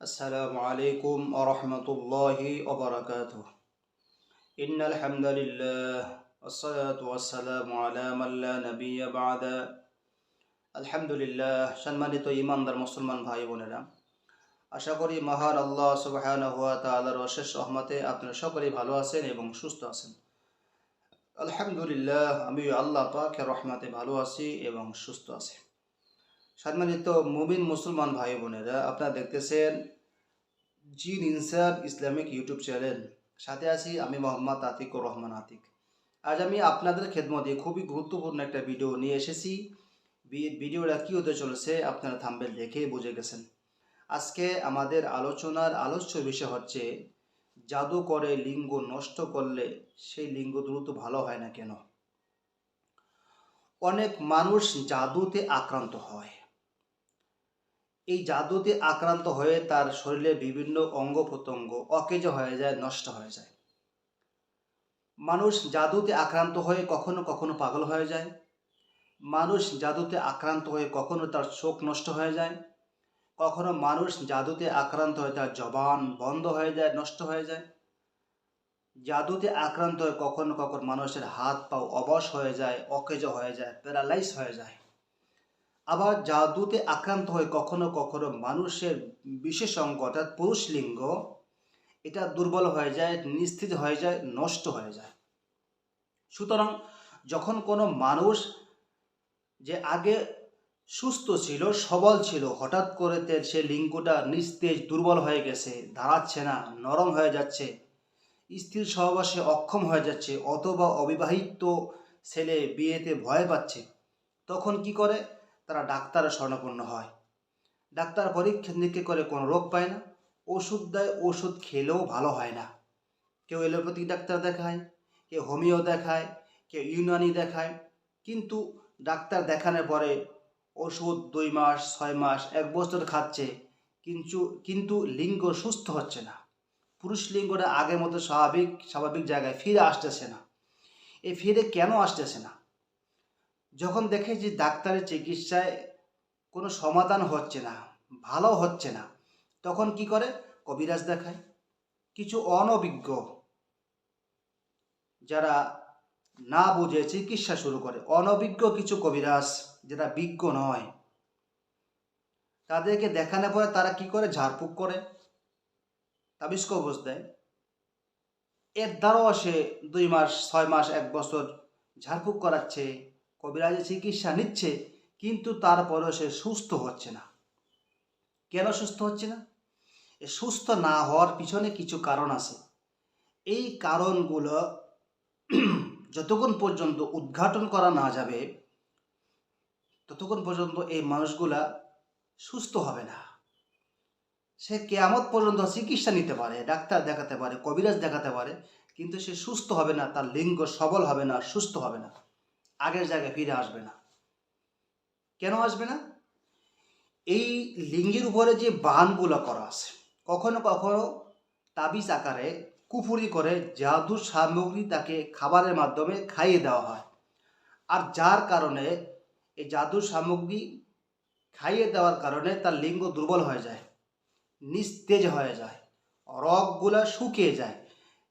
السلام عليكم ورحمة الله وبركاته إن الحمد لله والصلاة والسلام على من لا نبي بعد আলহামদুলিল্লাহ সম্মানিত ইমানদার মুসলমান ভাই বোনেরা আশা করি মহান আল্লাহ সুবহান হুয়া তালার অশেষ রহমতে আপনারা সকলেই ভালো আছেন এবং সুস্থ আছেন আলহামদুলিল্লাহ আমি আল্লাহ পাকের রহমতে ভালো আছি এবং সুস্থ আছি সম্মানিত মুমিন মুসলমান ভাই বোনেরা আপনারা দেখতেছেন জিন ইনসার ইসলামিক ইউটিউব চ্যানেল। সাথে আছি আমি মোহাম্মদ আতিকুর রহমান আতিক। আজ আমি আপনাদের খেদমতে খুবই গুরুত্বপূর্ণ একটা ভিডিও নিয়ে এসেছি। ভিডিওটা কী হতে চলেছে আপনারা থাম্বেল দেখে বুঝে গেছেন। আজকে আমাদের আলোচনার আলোচ্য বিষয় হচ্ছে জাদু করে লিঙ্গ নষ্ট করলে সেই লিঙ্গ দ্রুত ভালো হয় না কেন? অনেক মানুষ জাদুতে আক্রান্ত হয়। এই জাদুতে আক্রান্ত হয়ে তার শরীরে বিভিন্ন অঙ্গ প্রত্যঙ্গ অকেজ হয়ে যায়, নষ্ট হয়ে যায়। মানুষ জাদুতে আক্রান্ত হয়ে কখনো কখনো পাগল হয়ে যায়। মানুষ জাদুতে আক্রান্ত হয়ে কখনো তার চোখ নষ্ট হয়ে যায়। কখনো মানুষ জাদুতে আক্রান্ত হয়ে তার জবান বন্ধ হয়ে যায়, নষ্ট হয়ে যায়। জাদুতে আক্রান্ত হয়ে কখনো কখনো মানুষের হাত পাও অবশ হয়ে যায়, অকেজ হয়ে যায়, প্যারালাইজ হয়ে যায়। আবার জাদুতে আক্রান্ত হয়ে কখনো কখনো মানুষের বিশেষ অঙ্গ অর্থাৎ পুরুষ লিঙ্গ, এটা দুর্বল হয়ে যায় নিস্তেজ হয়ে যায়, নষ্ট হয়ে যায়। সুতরাং যখন কোনো মানুষ যে আগে সুস্থ ছিল, সবল ছিল, হঠাৎ করে সে লিঙ্গটা নিস্তেজ, দুর্বল হয়ে গেছে, দাঁড়াচ্ছে না, নরম হয়ে যাচ্ছে, স্ত্রীর সহবাসে অক্ষম হয়ে যাচ্ছে, অথবা অবিবাহিত ছেলে বিয়েতে ভয় পাচ্ছে, তখন কি করে? তারা ডাক্তারের স্বর্ণপূর্ণ হয়। ডাক্তার পরীক্ষা নিরীক্ষা করে কোনো রোগ পায় না। ওষুধ দেয়, ওষুধ খেলেও ভালো হয় না। কেউ এলোপ্যাথিক ডাক্তার দেখায়, কেউ হোমিও দেখায়, কেউ ইউনানি দেখায়। কিন্তু ডাক্তার দেখানোর পরে ওষুধ দুই মাস, ছয় মাস, এক বছর খাচ্ছে। কিন্তু কিন্তু লিঙ্গ সুস্থ হচ্ছে না। পুরুষ লিঙ্গটা আগের মতো স্বাভাবিক স্বাভাবিক জায়গায় ফিরে আসতেছে না। এ ফিরে কেন আসতেছে না? যখন দেখে যে ডাক্তারের চিকিৎসায় কোনো সমাধান হচ্ছে না, ভালো হচ্ছে না, তখন কি করে? কবিরাজ দেখায়। কিছু অনভিজ্ঞ যারা না বুঝে চিকিৎসা শুরু করে, অনভিজ্ঞ কিছু কবিরাজ যারা বিজ্ঞ নয়, তাদেরকে দেখানোর পরে তারা কি করে? ঝাড়ফুঁক করে। তাবিজ কবজ দেয় এর দ্বারাও সে দুই মাস, ছয় মাস, এক বছর ঝাড়ফুঁক করাচ্ছে। কবিরাজের চিকিৎসা নিচ্ছে, কিন্তু তারপরেও সে সুস্থ হচ্ছে না। কেন সুস্থ হচ্ছে না? সুস্থ না হওয়ার পিছনে কিছু কারণ আছে। এই কারণগুলো যতক্ষণ পর্যন্ত উদ্ঘাটন করা না যাবে, ততক্ষণ পর্যন্ত এই মানুষগুলা সুস্থ হবে না। সে কেয়ামত পর্যন্ত চিকিৎসা নিতে পারে, ডাক্তার দেখাতে পারে, কবিরাজ দেখাতে পারে, কিন্তু সে সুস্থ হবে না, তার লিঙ্গ সবল হবে না, সুস্থ হবে না। আগের জায়গায় ফিরে আসবে না। কেন আসবে না? এই লিঙ্গের উপরে যে বানগুলো করা আছে, কখনো কখনো তাবিজ আকারে কুফুরি করে জাদুর সামগ্রী তাকে খাবারের মাধ্যমে খাইয়ে দেওয়া হয়। আর যার কারণে এই জাদুর সামগ্রী খাইয়ে দেওয়ার কারণে তার লিঙ্গ দুর্বল হয়ে যায়, নিস্তেজ হয়ে যায়, রগগুলা শুকিয়ে যায়।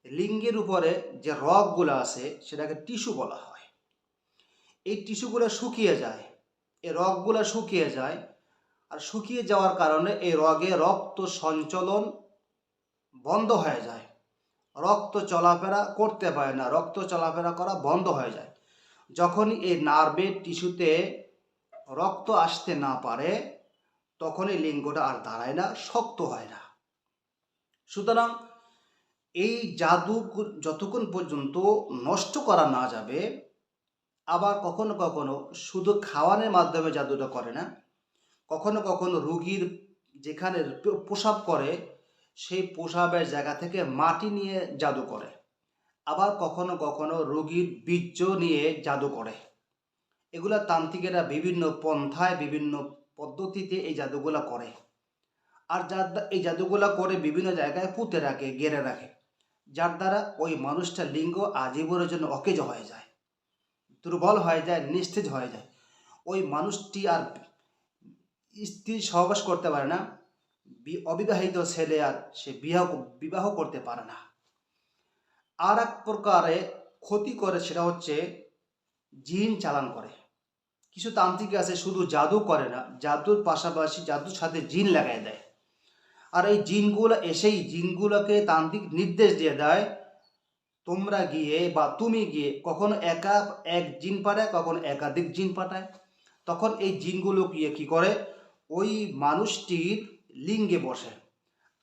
লিঙ্গের উপরে যে রগগুলো আছে, সেটাকে টিস্যু বলা হয়। এই টিস্যুগুলো শুকিয়ে যায়, এই রগগুলো শুকিয়ে যায়। আর শুকিয়ে যাওয়ার কারণে এই রগে রক্ত সঞ্চলন বন্ধ হয়ে যায়। রক্ত চলাফেরা করতে পারে না, রক্ত চলাফেরা করা বন্ধ হয়ে যায়। যখনই এই নার্ভের টিস্যুতে রক্ত আসতে না পারে তখন এই লিঙ্গটা আর দাঁড়ায় না, শক্ত হয় না। সুতরাং এই জাদু যতক্ষণ পর্যন্ত নষ্ট করা না যাবে আবার কখনো কখনো শুধু খাওয়ানোর মাধ্যমে জাদুটা করে না, কখনো কখনো রুগীর যেখানে প্রসাব করে সেই প্রসাবের জায়গা থেকে মাটি নিয়ে জাদু করে। আবার কখনো কখনো রুগীর বীর্য নিয়ে জাদু করে। এগুলা তান্ত্রিকেরা বিভিন্ন পন্থায়, বিভিন্ন পদ্ধতিতে এই জাদুগুলা করে। আর যার এই জাদুগুলা করে বিভিন্ন জায়গায় পুঁতে রাখে, গেড়ে রাখে, যার দ্বারা ওই মানুষটা লিঙ্গ আজীবনের জন্য অকেজ হয়ে যায়। দুর্বল হয়ে যায় নিস্তেজ হয়ে যায়। ওই মানুষটি আর স্ত্রী সহবাস করতে পারে না। অবিবাহিত ছেলে আর সে বিবাহ বিবাহ করতে পারে না। আর এক প্রকারে ক্ষতি করে সেটা হচ্ছে জিন চালান করে। কিছু তান্ত্রিক আছে শুধু জাদু করে না, জাদুর পাশাপাশি জাদুর সাথে জিন লাগাই দেয়। আর এই জিনগুলো এসেই জিনগুলোকে তান্ত্রিক নির্দেশ দিয়ে দেয় তোমরা গিয়ে বা তুমি গিয়ে কখনো একা এক জিন পাঠায়, কখনো একাধিক জিন পাঠায়। তখন এই জিনগুলো গিয়ে কি করে? ওই মানুষটির লিঙ্গে বসে।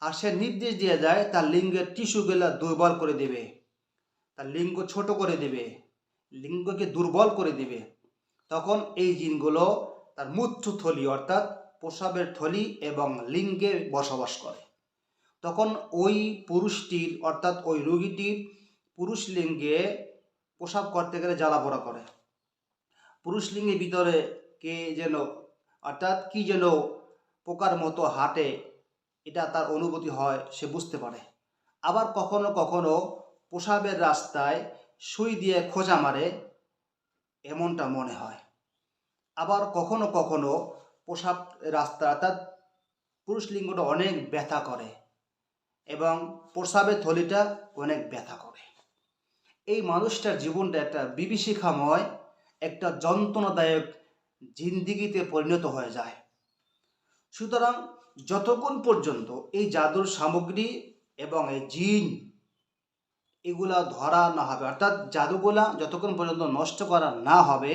আর সে নির্দেশ দিয়ে যায়, তার লিঙ্গের টিস্যুগুলা দুর্বল করে দেবে। তার লিঙ্গ ছোট করে দেবে। লিঙ্গকে দুর্বল করে দেবে। তখন এই জিনগুলো তার মূত্রথলি অর্থাৎ প্রসাবের থলি এবং লিঙ্গে বসবাস করে। তখন ওই পুরুষটির, অর্থাৎ ওই রোগীটির পুরুষ লিঙ্গে প্রসাব করতে গেলে জ্বালা পোড়া করে। পুরুষ লিঙ্গের ভিতরে কে যেন, অর্থাৎ কি যেন পোকার মতো হাঁটে, এটা তার অনুভূতি হয়, সে বুঝতে পারে। আবার কখনো কখনো প্রসাবের রাস্তায় সুই দিয়ে খোঁজা মারে, এমনটা মনে হয়। আবার কখনো কখনো প্রসাব রাস্তা, অর্থাৎ পুরুষ লিঙ্গটা অনেক ব্যথা করে এবং প্রসাবের থলিটা অনেক ব্যথা করে। এই মানুষটার জীবনটা একটা বিভীষিকাময়, একটা যন্ত্রণাদায়ক জিন্দিগিতে পরিণত হয়ে যায়। সুতরাং যতক্ষণ পর্যন্ত এই জাদুর সামগ্রী এবং এই জিন এগুলা ধরা না হবে, অর্থাৎ জাদুগুলা যতক্ষণ পর্যন্ত নষ্ট করা না হবে,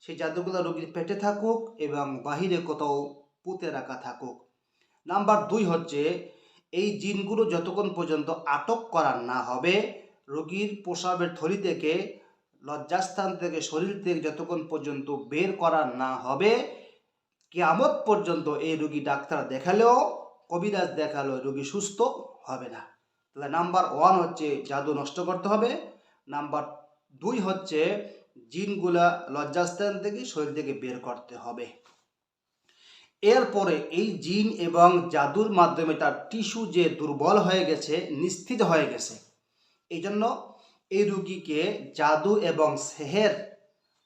সেই জাদুগুলা রোগীর পেটে থাকুক এবং বাহিরে কোথাও পুঁতে রাখা থাকুক। নাম্বার দুই হচ্ছে, এই জিনগুলো যতক্ষণ পর্যন্ত আটক করা না হবে রোগীর প্রসাবের থলি থেকে, লজ্জাস্থান থেকে, শরীর থেকে যতক্ষণ পর্যন্ত বের করা না হবে, কেয়ামত পর্যন্ত এই রোগী ডাক্তার দেখালেও, কবিরাজ দেখালেও রোগী সুস্থ হবে না। তাহলে নাম্বার ওয়ান হচ্ছে জাদু নষ্ট করতে হবে। নাম্বার দুই হচ্ছে জিনগুলা লজ্জাস্থান থেকে, শরীর থেকে বের করতে হবে। এরপরে এই জিন এবং জাদুর মাধ্যমে তার টিস্যু যে দুর্বল হয়ে গেছে নিস্তিত হয়ে গেছে এই জন্য এই রুগীকে জাদু এবং সেহের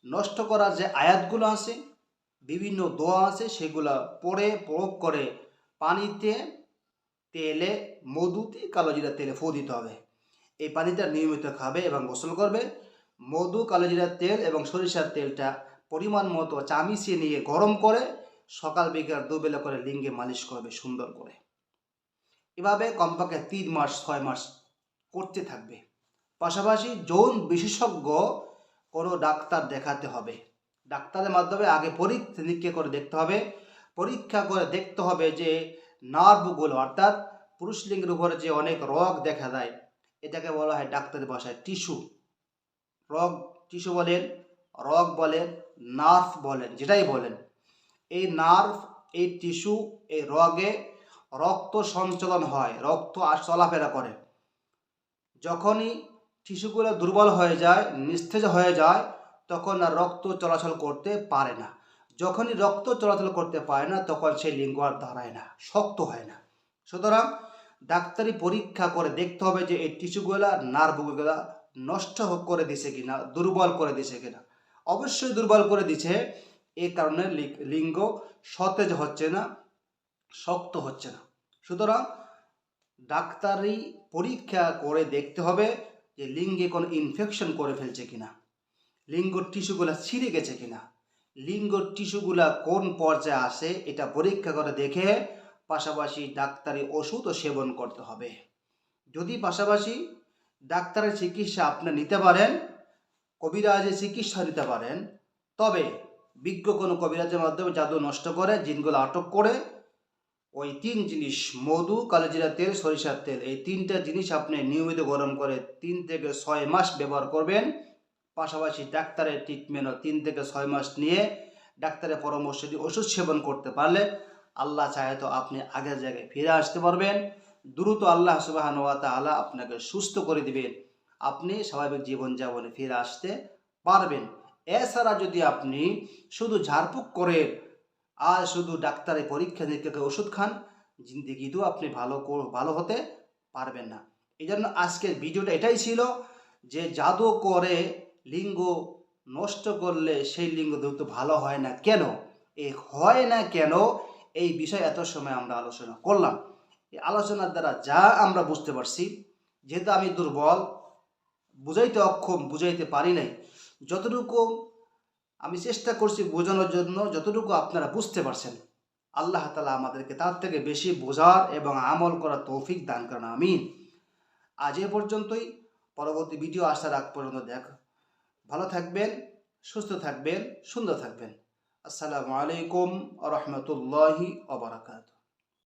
নষ্ট করার যে আয়াতগুলো আছে, বিভিন্ন দোয়া আছে, সেগুলো পড়ে, প্রয়োগ করে পানিতে তেলে, মধুতে কালোজিরা তেলে ফু দিতে হবে। এই পানিটা নিয়মিত খাবে এবং গোসল করবে। মধু, কালোজিরার তেল এবং সরিষার তেলটা পরিমাণ মতো চামিচিয়ে নিয়ে গরম করে সকাল বিকাল দুবেলা করে লিঙ্গে মালিশ করবে সুন্দর করে। এভাবে কমপক্ষে তিন মাস, ছয় মাস করতে থাকবে। পাশাপাশি যৌন বিশেষজ্ঞ কোনো ডাক্তার দেখাতে হবে। ডাক্তারের মাধ্যমে আগে পরীক্ষা করে দেখতে হবে। পরীক্ষা করে দেখতে হবে যে নার্ভগুলো অর্থাৎ পুরুষ লিঙ্গের উপরে যে অনেক রোগ দেখা দেয়, এটাকে বলা হয় ডাক্তারের ভাষায় টিস্যু রগ টিস্যু বলেন, রগ বলেন নার্ভ বলেন, যেটাই বলেন। এই নার্ভ এই টিস্যু এই রগে রক্ত সঞ্চালন হয়, রক্ত আর চলাফেরা করে। যখনই টিস্যুগুলো দুর্বল হয়ে যায়, নিস্তেজ হয়ে যায়, তখন আর রক্ত চলাচল করতে পারে না। যখনই রক্ত চলাচল করতে পারে না, তখন সেই লিঙ্গ আর দাঁড়ায় না, শক্ত হয় না। সুতরাং ডাক্তারি পরীক্ষা করে দেখতে হবে যে এই টিস্যুগুলা নার্ভগুলা নষ্ট করে দিছে কিনা, দুর্বল করে দিছে কিনা। অবশ্যই দুর্বল করে দিছে এই কারণে লিঙ্গ সতেজ হচ্ছে না, শক্ত হচ্ছে না। সুতরাং ডাক্তারি পরীক্ষা করে দেখতে হবে যে লিঙ্গে কোনো ইনফেকশন করে ফেলছে কিনা। লিঙ্গ টিস্যুগুলা ছিঁড়ে গেছে কিনা। লিঙ্গ টিস্যুগুলা কোন পর্যায়ে আসে এটা পরীক্ষা করে দেখে পাশাপাশি ডাক্তারি ওষুধও সেবন করতে হবে। যদি পাশাপাশি ডাক্তারের চিকিৎসা আপনি নিতে পারেন, কবিরাজের চিকিৎসা নিতে পারেন, তবে বিজ্ঞ কোনো কবিরাজের মাধ্যমে জাদু নষ্ট করে জিনগুলো আটক করে ওই তিন জিনিস, মধু, কালোজিরা তেল, সরিষার তেল। এই তিনটা জিনিস আপনি নিয়মিত গরম করে তিন থেকে ছয় মাস ব্যবহার করবেন। পাশাপাশি ডাক্তারের ট্রিটমেন্টও তিন থেকে ছয় মাস নিয়ে ডাক্তারের পরামর্শ দিয়ে ওষুধ সেবন করতে পারলে আল্লাহ চাহে তো আপনি আগের জায়গায় ফিরে আসতে পারবেন। দ্রুত আল্লাহ সুবাহান তাআলা আপনাকে সুস্থ করে দিবেন। আপনি স্বাভাবিক জীবনযাপনে ফিরে আসতে পারবেন। এছাড়া যদি আপনি শুধু ঝাড়ফুঁক করে আর শুধু ডাক্তারে পরীক্ষা নিরীক্ষা করে ওষুধ খান, জিন্দিগিতেও আপনি ভালো ভালো হতে পারবেন না। এই জন্য আজকের ভিডিওটা এটাই ছিল যে জাদু করে লিঙ্গ নষ্ট করলে সেই লিঙ্গ দ্রুত ভালো হয় না কেন? এ হয় না কেন? এই বিষয়ে এত সময় আমরা আলোচনা করলাম। এই আলোচনার দ্বারা যা আমরা বুঝতে পারছি, যেহেতু আমি দুর্বল, বুঝাইতে অক্ষম, বুঝাইতে পারি নাই, যতটুকু আমি চেষ্টা করছি বোঝানোর জন্য যতটুকু আপনারা বুঝতে পারছেন। আল্লাহ তালা আমাদেরকে তার থেকে বেশি বোঝার এবং আমল করার তৌফিক দান করেন আমি আজ এ পর্যন্তই। পরবর্তী ভিডিও আসার আগ পর্যন্ত দেখ। ভালো থাকবেন, সুস্থ থাকবেন, সুন্দর থাকবেন। আসসালামু আলাইকুম রহমতুল্লাহি ওবরাকাতু